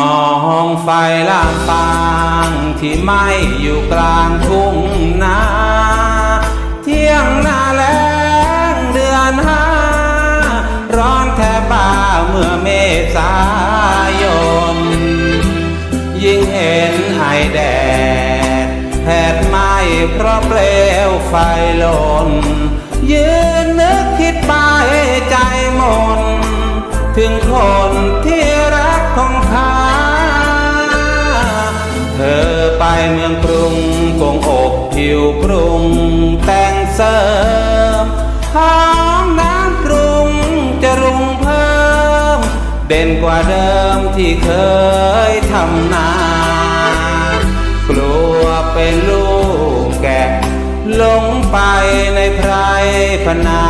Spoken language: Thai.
มองไฟลามปางที่ไหม่อยู่กลางทุ่งนาเที่ยงหน้าแล้งเดือนห้าร้อนแทบบ้าเมื่อเมษายน ยิ่งเห็นไอแดดแผดไหม้เพราะเปลวไฟลน ยืนนึกคิดไปใจมน ถึงคนที่ อไปเมืองกรุงคงอกผิวปรุงแต่งเสริมห้องน้ำกรุงจะรุงเพิ่ม เด่นกว่าเดิมที่เคยทำนากลัวเป็นลูกแกะหลงไปในไพรพนา